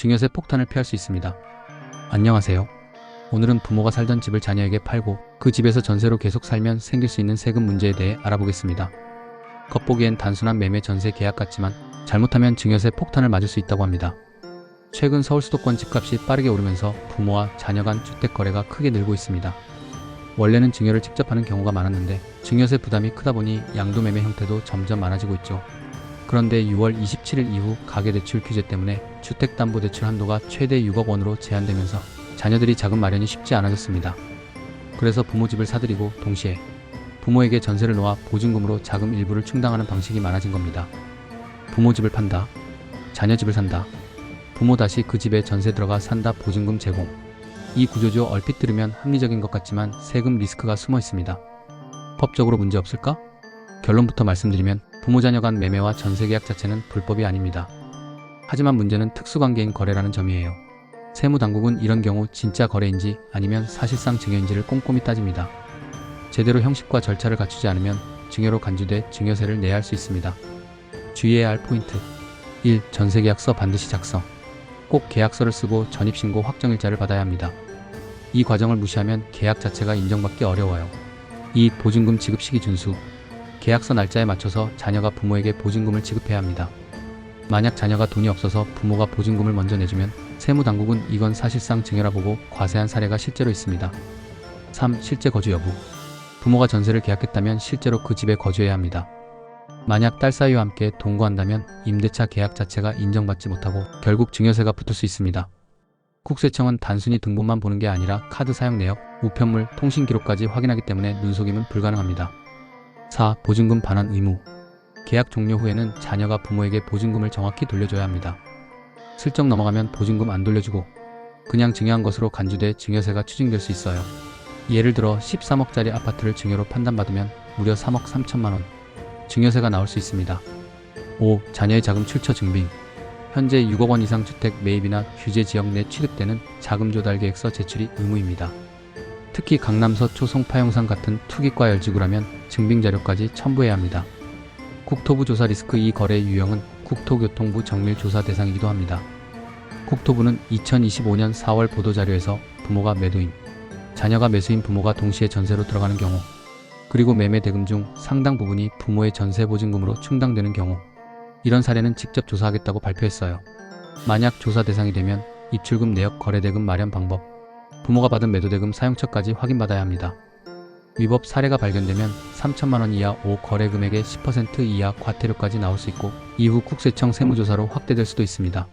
증여세 폭탄을 피할 수 있습니다. 안녕하세요. 오늘은 부모가 살던 집을 자녀에게 팔고 그 집에서 전세로 계속 살면 생길 수 있는 세금 문제에 대해 알아보겠습니다. 겉보기엔 단순한 매매 전세 계약 같지만 잘못하면 증여세 폭탄을 맞을 수 있다고 합니다. 최근 서울 수도권 집값이 빠르게 오르면서 부모와 자녀 간 주택 거래가 크게 늘고 있습니다. 원래는 증여를 직접 하는 경우가 많았는데 증여세 부담이 크다 보니 양도매매 형태도 점점 많아지고 있죠. 그런데 6월 27일 이후 가계대출 규제 때문에 주택담보대출 한도가 최대 6억 원으로 제한되면서 자녀들이 자금 마련이 쉽지 않아졌습니다. 그래서 부모 집을 사들이고 동시에 부모에게 전세를 놓아 보증금으로 자금 일부를 충당하는 방식이 많아진 겁니다. 부모 집을 판다. 자녀 집을 산다. 부모 다시 그 집에 전세 들어가 산다 보증금 제공. 이 구조죠 얼핏 들으면 합리적인 것 같지만 세금 리스크가 숨어 있습니다. 법적으로 문제 없을까? 결론부터 말씀드리면 부모 자녀 간 매매와 전세 계약 자체는 불법이 아닙니다. 하지만 문제는 특수관계인 거래라는 점이에요. 세무당국은 이런 경우 진짜 거래인지 아니면 사실상 증여인지를 꼼꼼히 따집니다. 제대로 형식과 절차를 갖추지 않으면 증여로 간주돼 증여세를 내야 할 수 있습니다. 주의해야 할 포인트 1. 전세계약서 반드시 작성 꼭 계약서를 쓰고 전입신고 확정일자를 받아야 합니다. 이 과정을 무시하면 계약 자체가 인정받기 어려워요. 2. 보증금 지급 시기 준수 계약서 날짜에 맞춰서 자녀가 부모에게 보증금을 지급해야 합니다. 만약 자녀가 돈이 없어서 부모가 보증금을 먼저 내주면 세무당국은 이건 사실상 증여라 보고 과세한 사례가 실제로 있습니다. 3. 실제 거주 여부 부모가 전세를 계약했다면 실제로 그 집에 거주해야 합니다. 만약 딸 사위와 함께 동거한다면 임대차 계약 자체가 인정받지 못하고 결국 증여세가 붙을 수 있습니다. 국세청은 단순히 등본만 보는 게 아니라 카드 사용 내역, 우편물, 통신 기록까지 확인하기 때문에 눈속임은 불가능합니다. 4. 보증금 반환 의무 계약 종료 후에는 자녀가 부모에게 보증금을 정확히 돌려줘야 합니다. 슬쩍 넘어가면 보증금 안 돌려주고 그냥 증여한 것으로 간주돼 증여세가 추징될 수 있어요. 예를 들어 13억짜리 아파트를 증여로 판단받으면 무려 3억 3천만 원 증여세가 나올 수 있습니다. 5. 자녀의 자금 출처 증빙 현재 6억 원 이상 주택 매입이나 규제 지역 내 취득되는 자금 조달 계획서 제출이 의무입니다. 특히 강남 서초 송파영상 같은 투기과 열지구라면 증빙 자료까지 첨부해야 합니다. 국토부 조사 리스크 이 거래 유형은 국토교통부 정밀 조사 대상이기도 합니다. 국토부는 2025년 4월 보도자료에서 부모가 매도인, 자녀가 매수인 부모가 동시에 전세로 들어가는 경우, 그리고 매매 대금 중 상당 부분이 부모의 전세 보증금으로 충당되는 경우, 이런 사례는 직접 조사하겠다고 발표했어요. 만약 조사 대상이 되면 입출금 내역 거래대금 마련 방법, 부모가 받은 매도대금 사용처까지 확인받아야 합니다. 위법 사례가 발견되면 3천만 원 이하 5 거래 금액의 10% 이하 과태료까지 나올 수 있고 이후 국세청 세무조사로 확대될 수도 있습니다.